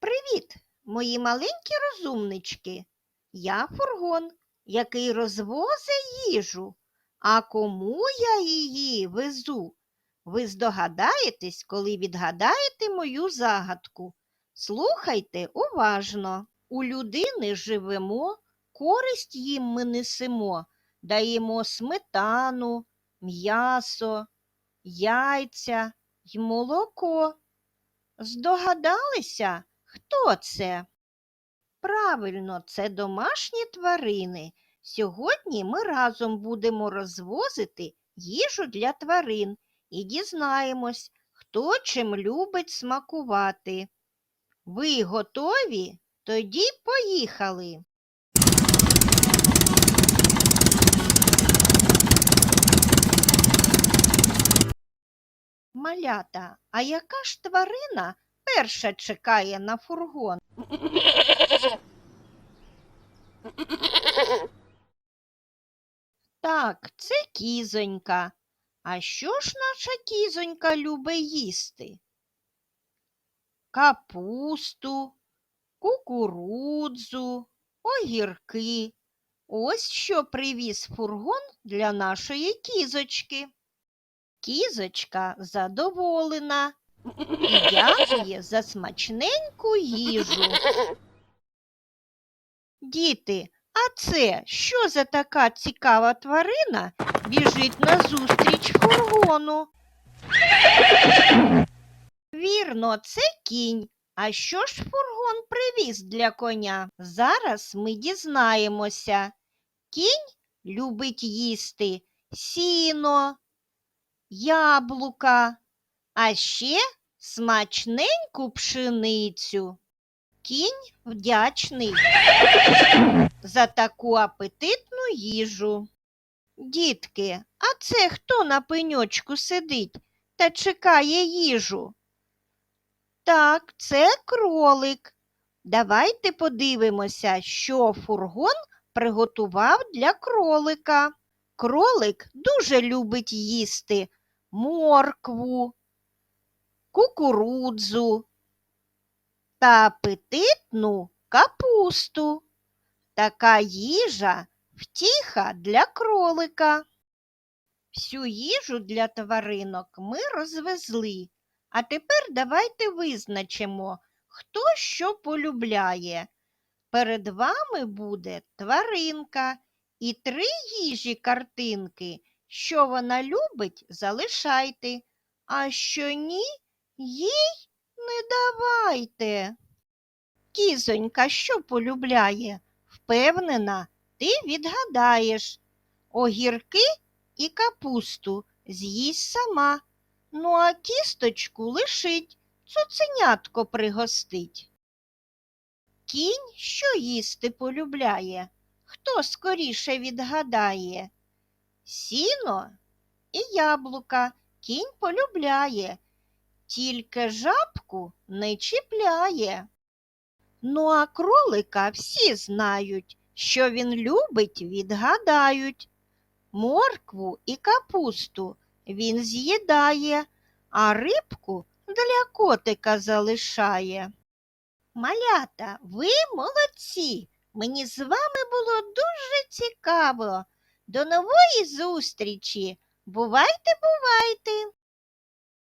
Привіт, мої маленькі розумнички. Я фургон, який розвозить їжу. А кому я її везу? Ви здогадаєтесь, коли відгадаєте мою загадку. Слухайте уважно. У людини живемо, користь їм ми несемо, даємо сметану, м'ясо, яйця й молоко. Здогадалися, хто це? Правильно, це домашні тварини. Сьогодні ми разом будемо розвозити їжу для тварин і дізнаємось, хто чим любить смакувати. Ви готові? Тоді поїхали. Малята, а яка ж тварина перша чекає на фургон? Так, це кізонька. А що ж наша кізонька любить їсти? Капусту, кукурудзу, огірки. Ось що привіз фургон для нашої кізочки. Кізочка задоволена і дякує за смачненьку їжу. Діти, а це що за така цікава тварина біжить назустріч фургону? Вірно, це кінь. А що ж фургон привіз для коня? Зараз ми дізнаємося. Кінь любить їсти сіно, яблука, а ще смачненьку пшеницю. Кінь вдячний за таку апетитну їжу. Дітки, а це хто на пеньочку сидить та чекає їжу? Так, це кролик. Давайте подивимося, що фургон приготував для кролика. Кролик дуже любить їсти моркву, кукурудзу та апетитну капусту. Така їжа втіха для кролика. Всю їжу для тваринок ми розвезли, а тепер давайте визначимо, хто що полюбляє. Перед вами буде тваринка і три їжі картинки. Що вона любить, залишайте, а що ні, їй не давайте. Кізонька що полюбляє? Впевнена, ти відгадаєш. Огірки і капусту з'їсть сама. Ну, а кісточку лишить, цуценятко пригостить. Кінь що їсти полюбляє? Хто скоріше відгадає? Сіно і яблука кінь полюбляє, тільки жабку не чіпляє. Ну, а кролика всі знають, що він любить, відгадають. Моркву і капусту він з'їдає, а рибку для котика залишає. Малята, ви молодці. Мені з вами було дуже цікаво. До нової зустрічі. Бувайте, бувайте!